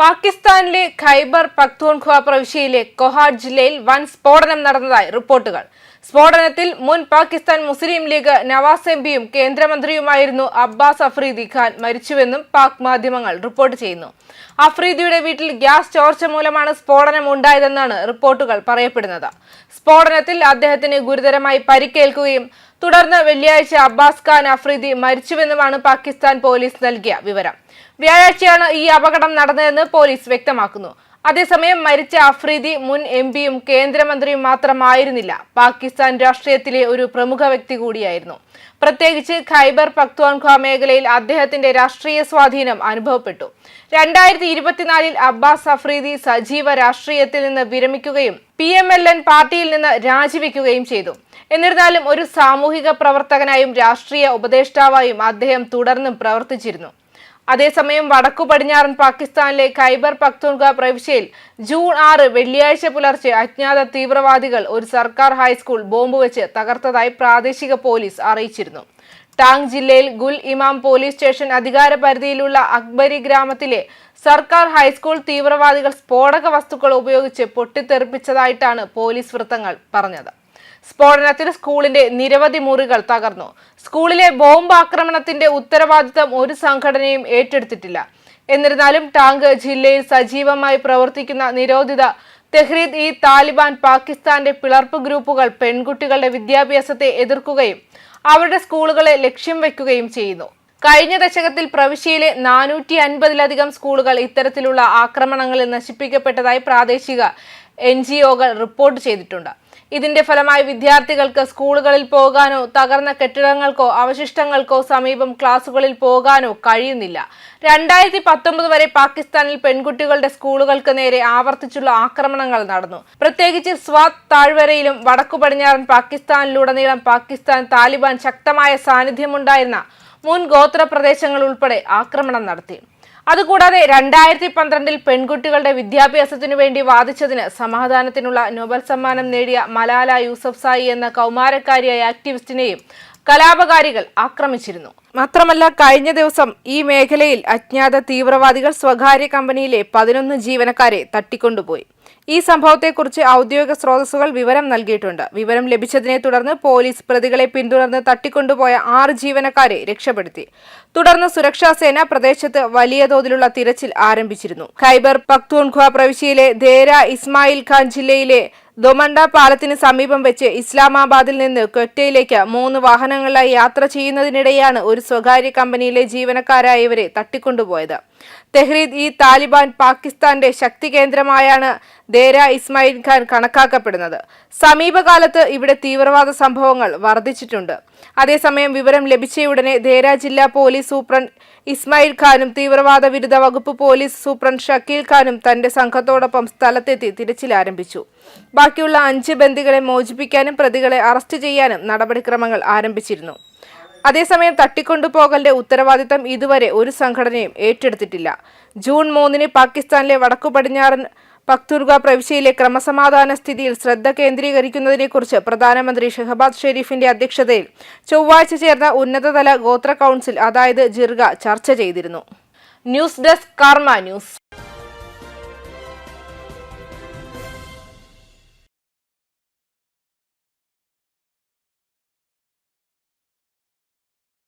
പാകിസ്ഥാനിലെ ഖൈബർ പക്തൂൺഖ്വ പ്രവിശ്യയിലെ കൊഹാഡ് ജില്ലയിൽ വൻ സ്ഫോടനം നടന്നതായി റിപ്പോർട്ടുകൾ. സ്ഫോടനത്തിൽ മുൻ പാകിസ്ഥാൻ മുസ്ലിം ലീഗ് നവാസ് എം പിയും കേന്ദ്രമന്ത്രിയുമായിരുന്നു അബ്ബാസ് അഫ്രീദി ഖാൻ മരിച്ചുവെന്നും പാക് മാധ്യമങ്ങൾ റിപ്പോർട്ട് ചെയ്യുന്നു. അഫ്രീദിയുടെ വീട്ടിൽ ഗ്യാസ് ചോർച്ച മൂലമാണ് സ്ഫോടനം ഉണ്ടായതെന്നാണ് റിപ്പോർട്ടുകൾ പറയപ്പെടുന്നത്. സ്ഫോടനത്തിൽ അദ്ദേഹത്തിന് ഗുരുതരമായി പരിക്കേൽക്കുകയും തുടർന്ന് വെള്ളിയാഴ്ച അബ്ബാസ് ഖാൻ അഫ്രീദി മരിച്ചുവെന്നുമാണ് പാകിസ്ഥാൻ പോലീസ് നൽകിയ വിവരം. വ്യാഴാഴ്ചയാണ് ഈ അപകടം നടന്നതെന്ന് പോലീസ് വ്യക്തമാക്കുന്നു. അതേസമയം മരിച്ച അഫ്രീദി മുൻ എം പിയും കേന്ദ്രമന്ത്രിയും മാത്രമായിരുന്നില്ല. പാകിസ്ഥാൻ രാഷ്ട്രീയത്തിലെ ഒരു പ്രമുഖ വ്യക്തി കൂടിയായിരുന്നു. പ്രത്യേകിച്ച് ഖൈബർ പക്വാൻഖ മേഖലയിൽ അദ്ദേഹത്തിന്റെ രാഷ്ട്രീയ സ്വാധീനം അനുഭവപ്പെട്ടു. രണ്ടായിരത്തി ഇരുപത്തിനാലിൽ അബ്ബാസ് അഫ്രീദി സജീവ രാഷ്ട്രീയത്തിൽ നിന്ന് വിരമിക്കുകയും പി എം എൽ എൻ പാർട്ടിയിൽ നിന്ന് രാജിവെക്കുകയും ചെയ്തു. എന്നിരുന്നാലും ഒരു സാമൂഹിക പ്രവർത്തകനായും രാഷ്ട്രീയ ഉപദേഷ്ടാവായും അദ്ദേഹം തുടർന്നും പ്രവർത്തിച്ചിരുന്നു. അതേസമയം വടക്കു പടിഞ്ഞാറൻ പാകിസ്ഥാനിലെ ഖൈബർ പക്തൂൺഖ പ്രവിശ്യയിൽ ജൂൺ ആറ് വെള്ളിയാഴ്ച പുലർച്ചെ അജ്ഞാത തീവ്രവാദികൾ ഒരു സർക്കാർ ഹൈസ്കൂൾ ബോംബ് വെച്ച് തകർത്തതായി പ്രാദേശിക പോലീസ് അറിയിച്ചിരുന്നു. ടാങ് ജില്ലയിൽ ഗുൽ ഇമാം പോലീസ് സ്റ്റേഷൻ അധികാര പരിധിയിലുള്ള അക്ബരി ഗ്രാമത്തിലെ സർക്കാർ ഹൈസ്കൂൾ തീവ്രവാദികൾ സ്ഫോടക വസ്തുക്കൾ ഉപയോഗിച്ച് പൊട്ടിത്തെറിപ്പിച്ചതായിട്ടാണ് പോലീസ് വൃത്തങ്ങൾ പറഞ്ഞത്. സ്ഫോടനത്തിൽ സ്കൂളിന്റെ നിരവധി മുറികൾ തകർന്നു. സ്കൂളിലെ ബോംബ് ആക്രമണത്തിന്റെ ഉത്തരവാദിത്തം ഒരു സംഘടനയും ഏറ്റെടുത്തിട്ടില്ല. എന്നിരുന്നാലും ടാങ്ക് ജില്ലയിൽ സജീവമായി പ്രവർത്തിക്കുന്ന നിരോധിത തെഹ്രീദ് ഇ താലിബാൻ പാകിസ്ഥാന്റെ പിളർപ്പ് ഗ്രൂപ്പുകൾ പെൺകുട്ടികളുടെ വിദ്യാഭ്യാസത്തെ എതിർക്കുകയും അവരുടെ സ്കൂളുകളെ ലക്ഷ്യം വയ്ക്കുകയും ചെയ്യുന്നു. കഴിഞ്ഞ ദശകത്തിൽ പ്രവിശ്യയിലെ നാനൂറ്റി അൻപതിലധികം സ്കൂളുകൾ ഇത്തരത്തിലുള്ള ആക്രമണങ്ങളിൽ നശിപ്പിക്കപ്പെട്ടതായി പ്രാദേശിക എൻ റിപ്പോർട്ട് ചെയ്തിട്ടുണ്ട്. ഇതിന്റെ ഫലമായി വിദ്യാർത്ഥികൾക്ക് സ്കൂളുകളിൽ പോകാനോ തകർന്ന കെട്ടിടങ്ങൾക്കോ അവശിഷ്ടങ്ങൾക്കോ സമീപം ക്ലാസുകളിൽ പോകാനോ കഴിയുന്നില്ല. രണ്ടായിരത്തി പത്തൊമ്പത് വരെ പാകിസ്ഥാനിൽ പെൺകുട്ടികളുടെ സ്കൂളുകൾക്ക് നേരെ ആവർത്തിച്ചുള്ള ആക്രമണങ്ങൾ നടന്നു. പ്രത്യേകിച്ച് സ്വാത് താഴ്വരയിലും വടക്കു പടിഞ്ഞാറൻ പാകിസ്ഥാനിലുടനീളം പാകിസ്ഥാൻ താലിബാൻ ശക്തമായ സാന്നിധ്യമുണ്ടായിരുന്ന മുൻ ഗോത്ര പ്രദേശങ്ങൾ ഉൾപ്പെടെ ആക്രമണം നടത്തി. അതുകൂടാതെ രണ്ടായിരത്തി പന്ത്രണ്ടിൽ പെൺകുട്ടികളുടെ വിദ്യാഭ്യാസത്തിനു വേണ്ടി വാദിച്ചതിന് സമാധാനത്തിനുള്ള നോബൽ സമ്മാനം നേടിയ മലാല യൂസഫ് സായി എന്ന കൗമാരക്കാരിയായ ആക്ടിവിസ്റ്റിനെയും കലാപകാരികൾ ആക്രമിച്ചിരുന്നു. മാത്രമല്ല കഴിഞ്ഞ ദിവസം ഈ മേഖലയിൽ അജ്ഞാത തീവ്രവാദികൾ സ്വകാര്യ കമ്പനിയിലെ പതിനൊന്ന് ജീവനക്കാരെ തട്ടിക്കൊണ്ടുപോയി. ഈ സംഭവത്തെക്കുറിച്ച് ഔദ്യോഗിക സ്രോതസ്സുകൾ വിവരം നൽകിയിട്ടുണ്ട്. വിവരം ലഭിച്ചതിനെ തുടർന്ന് പോലീസ് പ്രതികളെ പിന്തുടർന്ന് തട്ടിക്കൊണ്ടുപോയ ആറ് ജീവനക്കാരെ രക്ഷപ്പെടുത്തി. തുടർന്ന് സുരക്ഷാസേന പ്രദേശത്ത് വലിയ തോതിലുള്ള തിരച്ചിൽ ആരംഭിച്ചിരുന്നു. ഖൈബർ പക്തൂൺഖ്വ പ്രവിശ്യയിലെ ദേര ഇസ്മായിൽ ഖാൻ ജില്ലയിലെ ദൊമണ്ട പാലത്തിന് സമീപം വെച്ച് ഇസ്ലാമാബാദിൽ നിന്ന് ക്വറ്റയിലേക്ക് മൂന്ന് വാഹനങ്ങളിലായി യാത്ര ചെയ്യുന്നതിനിടെയാണ് ഒരു സ്വകാര്യ കമ്പനിയിലെ ജീവനക്കാരായവരെ തട്ടിക്കൊണ്ടുപോയത്. തെഹ്രീദ് ഇ താലിബാൻ പാകിസ്ഥാന്റെ ശക്തി കേന്ദ്രമായാണ് ദേര ഇസ്മായിൽ ഖാൻ കണക്കാക്കപ്പെടുന്നത്. സമീപകാലത്ത് ഇവിടെ തീവ്രവാദ സംഭവങ്ങൾ വർദ്ധിച്ചിട്ടുണ്ട്. അതേസമയം വിവരം ലഭിച്ചയുടനെ ദേര ജില്ലാ പോലീസ് സൂപ്രണ്ട് ഇസ്മായിൽ ഖാനും തീവ്രവാദ വിരുദ്ധ വകുപ്പ് പോലീസ് സൂപ്രണ്ട് ഷക്കീൽ ഖാനും തന്റെ സംഘത്തോടൊപ്പം സ്ഥലത്തെത്തി തിരച്ചിൽ ആരംഭിച്ചു. ബാക്കിയുള്ള അഞ്ച് ബന്ദികളെ മോചിപ്പിക്കാനും പ്രതികളെ അറസ്റ്റ് ചെയ്യാനും നടപടിക്രമങ്ങൾ ആരംഭിച്ചിരുന്നു. അതേസമയം തട്ടിക്കൊണ്ടുപോകലിന്റെ ഉത്തരവാദിത്തം ഇതുവരെ ഒരു സംഘടനയും ഏറ്റെടുത്തിട്ടില്ല. ജൂൺ മൂന്നിന് പാകിസ്ഥാനിലെ വടക്കു പടിഞ്ഞാറൻ പക്തുർഗ പ്രവിശ്യയിലെ ക്രമസമാധാന സ്ഥിതിയിൽ ശ്രദ്ധ കേന്ദ്രീകരിക്കുന്നതിനെക്കുറിച്ച് പ്രധാനമന്ത്രി ഷെഹബാദ് ഷെരീഫിന്റെ അധ്യക്ഷതയിൽ ചൊവ്വാഴ്ച ചേർന്ന ഉന്നതതല ഗോത്ര കൗൺസിൽ അതായത് ജിർഗ ചർച്ച ചെയ്തിരുന്നു. News desk Karma news.